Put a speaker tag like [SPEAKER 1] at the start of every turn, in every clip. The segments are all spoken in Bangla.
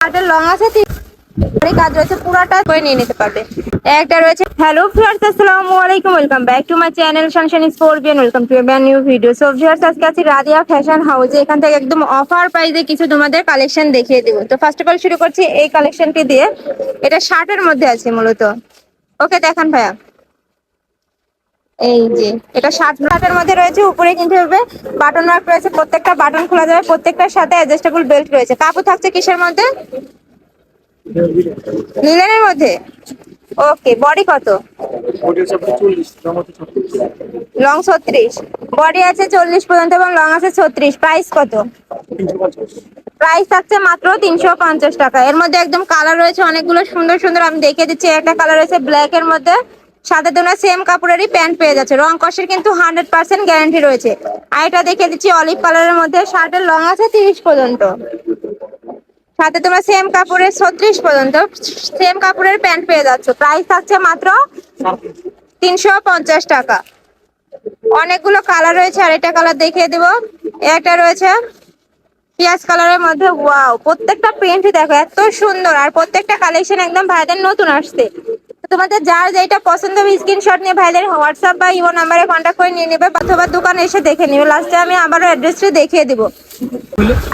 [SPEAKER 1] শার্টের লং আছে কাজ রয়েছে করে নিয়ে নিতে পারবে। একটা রয়েছে hello channel welcome new video Radiya fashion এখান থেকে একদম অফার কিছু তোমাদের কালেকশন দেখিয়ে দেবো। তো ফার্স্ট অফ শুরু করছি এই কালেকশনটি দিয়ে। এটা শার্টের মধ্যে আছে মূলত। ওকে দেখান ভাইয়া। এই যে এটা শার্ট শার্টের মধ্যে রয়েছে উপরে কিন্তু হবে বাটন ওয়ার্ক রয়েছে প্রত্যেকটা বাটন খোলা যাবে প্রত্যেকটার সাথে অ্যাডজাস্টেবল বেল্ট রয়েছে। কাপড় থাকছে কিসের মধ্যে? লিলেনের মধ্যে? ওকে বডি কত? লং ছত্রিশ। বডি আছে চল্লিশ পর্যন্ত এবং লং আছে ছত্রিশ। প্রাইস কত? প্রাইস থাকছে মাত্র তিনশো পঞ্চাশ টাকা। এর মধ্যে একদম কালার রয়েছে অনেকগুলো সুন্দর সুন্দর আমি দেখিয়ে দিচ্ছি একটা কালার রয়েছে ব্ল্যাক এর মধ্যে। সাথে তোমরা সেম কাপড়েরই প্যান্ট পেয়ে যাচ্ছে। রং কষের কিন্তু হান্ড্রেড পার্সেন্ট গ্যারান্টি রয়েছে। আর এটা দেখিয়ে দিচ্ছি অলিভ কালারের মধ্যে শার্টের লং আছে তিরিশ পর্যন্ত। সাথে তোমরা সেম কাপড়ের ছত্রিশ পর্যন্ত। সেম কাপড়ের প্যান্ট পেয়ে যাচ্ছ। প্রাইস থাকছে মাত্র তিনশো পঞ্চাশ টাকা। অনেকগুলো কালার রয়েছে। আর এটা কালার দেখিয়ে দেব। একটা রয়েছে পিয়াজ কালারের মধ্যে। ওয়াও প্রত্যেকটা প্রিন্ট দেখো, এত সুন্দর। আর প্রত্যেকটা কালেকশন একদম ভাইদের নতুন আসছে। তোমাদের যার যেটা পছন্দ হবে স্ক্রিনশট নিয়ে ভাইদের হোয়াটসঅ্যাপ বা ইমো নাম্বারে কন্ট্যাক্ট করে নিয়ে নেবে, অথবা দোকানে এসে দেখে নেবে। লাস্টে আমি আবারও অ্যাড্রেসটা দেখিয়ে দেবো।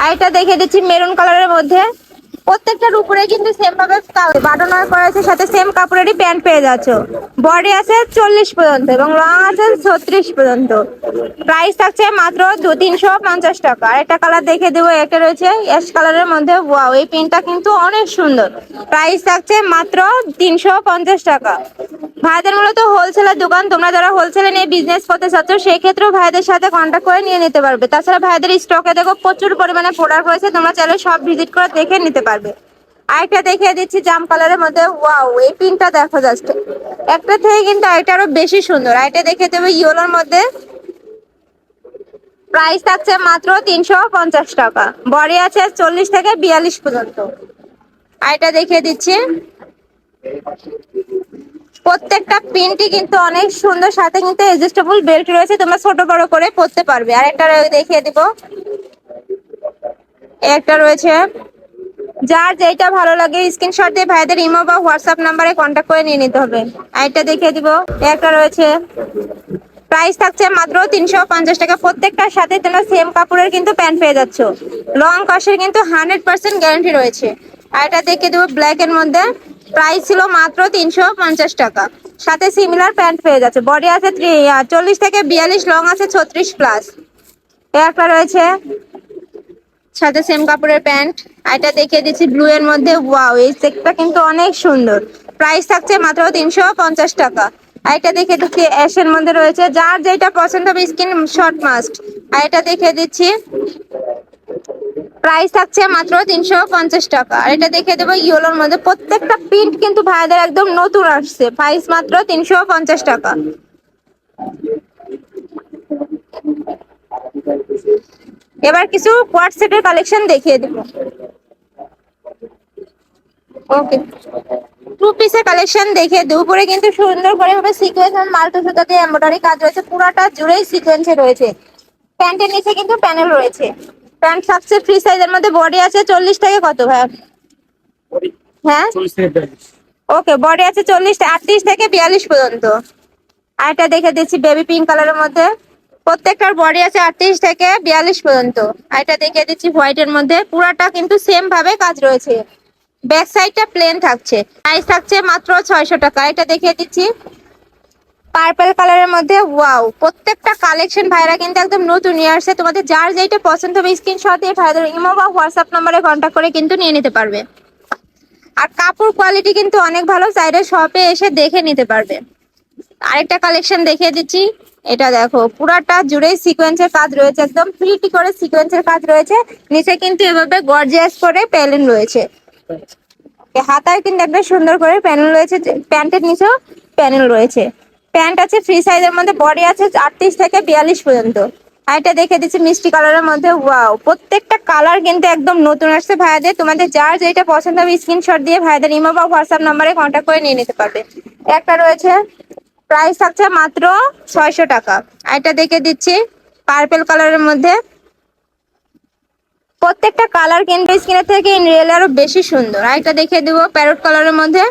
[SPEAKER 1] আর এটা দেখিয়ে দিচ্ছি মেরুন কালারের মধ্যে। প্রত্যেকটার উপরে কিন্তু সেম ভাবে বাটন ওয়ার্ক করা আছে, সাথে সেম কাপড়েরই প্যান্ট পেয়ে যাচ্ছ। বডি আছে চল্লিশ পর্যন্ত এবং লং আছে ছত্রিশ পর্যন্ত। প্রাইস থাকছে মাত্র দু তিনশো পঞ্চাশ টাকা। আর একটা কালার দেখে দেবো একটা রয়েছে অ্যাশ কালারের মধ্যে। ওয়াও এই প্যান্টটা কিন্তু অনেক সুন্দর। প্রাইস থাকছে মাত্র তিনশো পঞ্চাশ টাকা। ভাইদের মূলত হোলসেলের দোকান, তোমরা যারা হোলসেলে নিয়ে বিজনেস করতে চাচ্ছ সেই ক্ষেত্রেও ভাইদের সাথে কন্ট্যাক্ট করে নিয়ে নিতে পারবে। তাছাড়া ভাইদের স্টকে দেখো প্রচুর পরিমাণে প্রোডাক্ট রয়েছে, তোমরা চাইলে সব ভিজিট করে দেখে নিতে পারবে। আরেকটা দেখিয়ে দিচ্ছি জাম কালারের মধ্যে। ওয়াও এই পিনটা দেখো জাস্ট একটা থেকে কিন্তু আরেকটা আরও বেশি সুন্দর। আরেকটা দেখে দেবে ইয়োলোর মধ্যে। প্রাইস থাকছে মাত্র তিনশো পঞ্চাশ টাকা। বডি আছে চল্লিশ থেকে বিয়াল্লিশ পর্যন্ত। আরেকটা দেখিয়ে দিচ্ছি। প্রত্যেকটা প্রিন্টই কিন্তু অনেক সুন্দর, সাথে কিন্তু এডজাস্টেবল বেল্ট রয়েছে, তোমরা ছোট বড় করে পরতে পারবে। আর একটা দেখিয়ে দিব। একটা রয়েছে। যার যেটা ভালো লাগে স্ক্রিনশট দিয়ে ভাইদের ইমো বা হোয়াটসঅ্যাপ নাম্বারে কন্ট্যাক্ট করে নিয়ে নিতে হবে। আরেকটা দেখিয়ে দিব। একটা রয়েছে। প্রাইস থাকছে মাত্র তিনশো পঞ্চাশ টাকা। প্রত্যেকটার সাথে তোমরা সেম কাপড়ের কিন্তু প্যান্ট পেয়ে যাচ্ছ। লং কষের কিন্তু হান্ড্রেড পার্সেন্ট গ্যারান্টি রয়েছে। আর এটা দেখিয়ে দেবো ব্ল্যাক এর মধ্যে। প্রাইস ছিল মাত্র তিনশো পঞ্চাশ টাকা। সাথে সিমিলার প্যান্ট পেয়ে যাচ্ছে। বডি আছে চল্লিশ থেকে বিয়াল্লিশ লং আছে ছত্রিশ প্লাস একটা রয়েছে। সাথে সেম কাপড়ের প্যান্ট এটা দেখিয়ে দিচ্ছি ব্লু এর মধ্যে। ওয়াও এই সেটটা কিন্তু অনেক সুন্দর। প্রাইস থাকছে মাত্র তিনশো পঞ্চাশ টাকা। এটা দেখে দিচ্ছি অ্যাশের মধ্যে রয়েছে। যার যেটা পছন্দ হবে স্কিন শর্ট মাস্ট এটা দেখে দিচ্ছি। প্রাইস থাকছে মাত্র তিনশো পঞ্চাশ টাকা। আর এটা দেখে দেবো ইয়েলোর মধ্যে। প্রত্যেকটা প্রিন্ট কিন্তু ভাইদের একদম নতুন আসছে। প্রাইস মাত্র তিনশো পঞ্চাশ টাকা। এবার কিছু সেটের কালেকশন দেখিয়ে দেবো। ওকে টু পিসের কালেকশন দেখে দুপুরে কিন্তু সুন্দর করে ভাবে সিকোয়েন্স আর মাল্টো সুতা দিয়ে এমব্রয়ডারি কাজ রয়েছে। পুরোটা জুড়েই সিকোয়েন্সে রয়েছে। প্যান্টের নিচে কিন্তু প্যানেল রয়েছে। প্যান্ট থাকছে ফ্রি সাইজের মধ্যে বডি আছে চল্লিশ থেকে কত ভাই? হ্যাঁ? ওকে বডি আছে চল্লিশ আটত্রিশ থেকে বিয়াল্লিশ পর্যন্ত। আর এটা দেখে দিচ্ছি বেবি পিঙ্ক কালারের মধ্যে। প্রত্যেকটার বডি আছে আটত্রিশ থেকে বিয়াল্লিশ পর্যন্ত। আর এটা দেখে দিচ্ছি হোয়াইটের মধ্যে। পুরাটা কিন্তু সেম ভাবে কাজ রয়েছে। ব্যাক সাইডটা প্লেন থাকছে। প্রাইস থাকছে মাত্র ছয়শো টাকা। এটা দেখিয়ে দিচ্ছি। পার্পল কালারের মধ্যে ওয়াও প্রত্যেকটা কালেকশন ভাইরা কিন্তু একদম নতুন নিয়ে আসছে। তোমাদের যার যেটা পছন্দ হবে স্ক্রিনশট দিয়ে ভাইদের ইমো বা হোয়াটসঅ্যাপ নাম্বারে কন্ট্যাক্ট করে কিন্তু নিয়ে নিতে পারবে। আর কাপড় কোয়ালিটি কিন্তু অনেক ভালো, চাইলে শপে এসে দেখে নিতে পারবে। আরেকটা কালেকশন দেখিয়ে দিচ্ছি, এটা দেখো, পুরাটা জুড়ে সিকোয়েন্সের কাজ রয়েছে একদম প্রিটি করে সিকোয়েন্সের কাজ রয়েছে। নিচে কিন্তু এভাবে গর্জিয়াস করে প্যালেন রয়েছে। হাতায় কিন্তু একটা সুন্দর করে প্যানেল রয়েছে প্যান্টের নিচেও প্যানেল রয়েছে। প্যান্ট আছে ফ্রি সাইজের মধ্যে বডি আছে আটত্রিশ থেকে বিয়াল্লিশ পর্যন্ত। আর এটা দেখে দিচ্ছি মিষ্টি কালারের মধ্যে ওয়াও প্রত্যেকটা কালার কিন্তু একদম নতুন আসছে। ভাইয়াদের, তোমাদের যার যেটা পছন্দ হবে স্ক্রিনশট দিয়ে ভাইয়াদের ইমো বা হোয়াটসঅ্যাপ নাম্বারে কন্ট্যাক্ট করে নিয়ে নিতে পারবে। একটা রয়েছে প্রাইস থাকছে মাত্র ছয়শো টাকা। আর এটা দেখে দিচ্ছি পার্পেল কালারের মধ্যে। প্রত্যেকটা কালার কিন্তু স্কিনের থেকে ইন রিয়েল আরও বেশি সুন্দর। আরেকটা দেখিয়ে দেবো প্যারট কালারের মধ্যে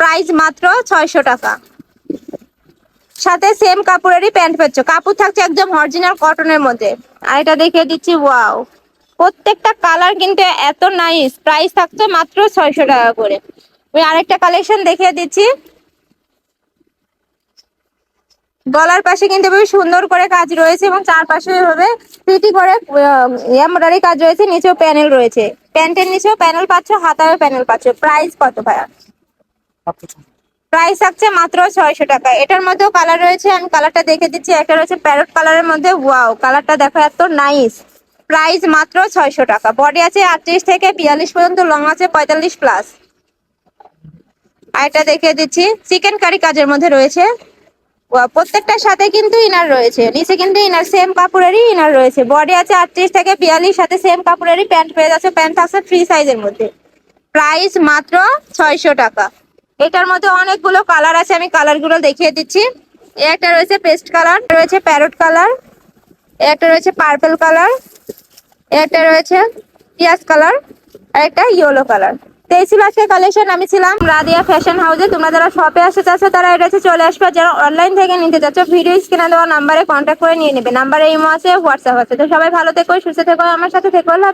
[SPEAKER 1] প্রাইস মাত্র ছয়শো টাকা। সাথে সেম কাপড়েরই প্যান্ট পাচ্ছ। কাপড় থাকছে একদম অরিজিনাল কটনের মধ্যে। আর এটা দেখিয়ে দিচ্ছি ওয়াও প্রত্যেকটা কালার কিন্তু এত নাইস প্রাইস থাকছে মাত্র ছয়শো টাকা করে। ওই আরেকটা কালেকশন দেখিয়ে দিচ্ছি। গলার পাশে কিন্তু বেশ সুন্দর করে কাজ রয়েছে এবং চারপাশে এভাবে সিটি করে এমব্রয়ডারি কাজ রয়েছে। নিচেও প্যানেল রয়েছে। প্যান্টের নিচেও প্যানেল পাচ্ছ, হাতায়ও প্যানেল পাচ্ছ। প্রাইস কত ভাইয়া। প্রাইস থাকছে মাত্র ছয়শো টাকা। এটার মধ্যেও কালার রয়েছে, আমি কালারটা দেখে দিচ্ছি। একটা রয়েছে প্যারট কালারের মধ্যে ওয়াও কালারটা দেখো এত নাইস প্রাইস মাত্র ছয়শো টাকা। বডি আছে আটত্রিশ থেকে বিয়াল্লিশ পর্যন্ত লং আছে পঁয়তাল্লিশ প্লাস আর এটা দেখে দিচ্ছি চিকেন কারি কাজের মধ্যে রয়েছে। প্রত্যেকটার সাথে কিন্তু ইনার রয়েছে। নিচে কিন্তু ইনার সেম কাপড়েরই ইনার রয়েছে। বডি আছে আটত্রিশ থেকে বিয়াল্লিশ, সাথে সেম কাপড়েরই প্যান্ট পেয়ে যাচ্ছে। প্যান্ট থাকছে ফ্রি সাইজের মধ্যে। প্রাইস মাত্র ছয়শো টাকা। এটার মধ্যে অনেকগুলো কালার আছে, আমি কালারগুলো দেখিয়ে দিচ্ছি। এ একটা রয়েছে পেস্ট কালার রয়েছে প্যারট কালার একটা রয়েছে পার্পল কালার একটা রয়েছে পিয়াজ কালার, আর একটা ইয়েলো কালার। তো এই আজকে কালেকশন আমি ছিলাম রাদিয়া ফ্যাশন হাউসে তোমরা যারা শপে আসতে চাচ্ছ, তারা এটা চলে আসবে। যারা অনলাইন থেকে নিতে চাচ্ছ, ভিডিও স্ক্রিনে দেওয়া নাম্বারে কন্ট্যাক্ট করে নিয়ে নেবে। নাম্বারে ইমো আছে হোয়াটসঅ্যাপ আছে। তো সবাই ভালো থেকো, সুস্থ থেকো, আমার সাথে থেকো। আল্লাহ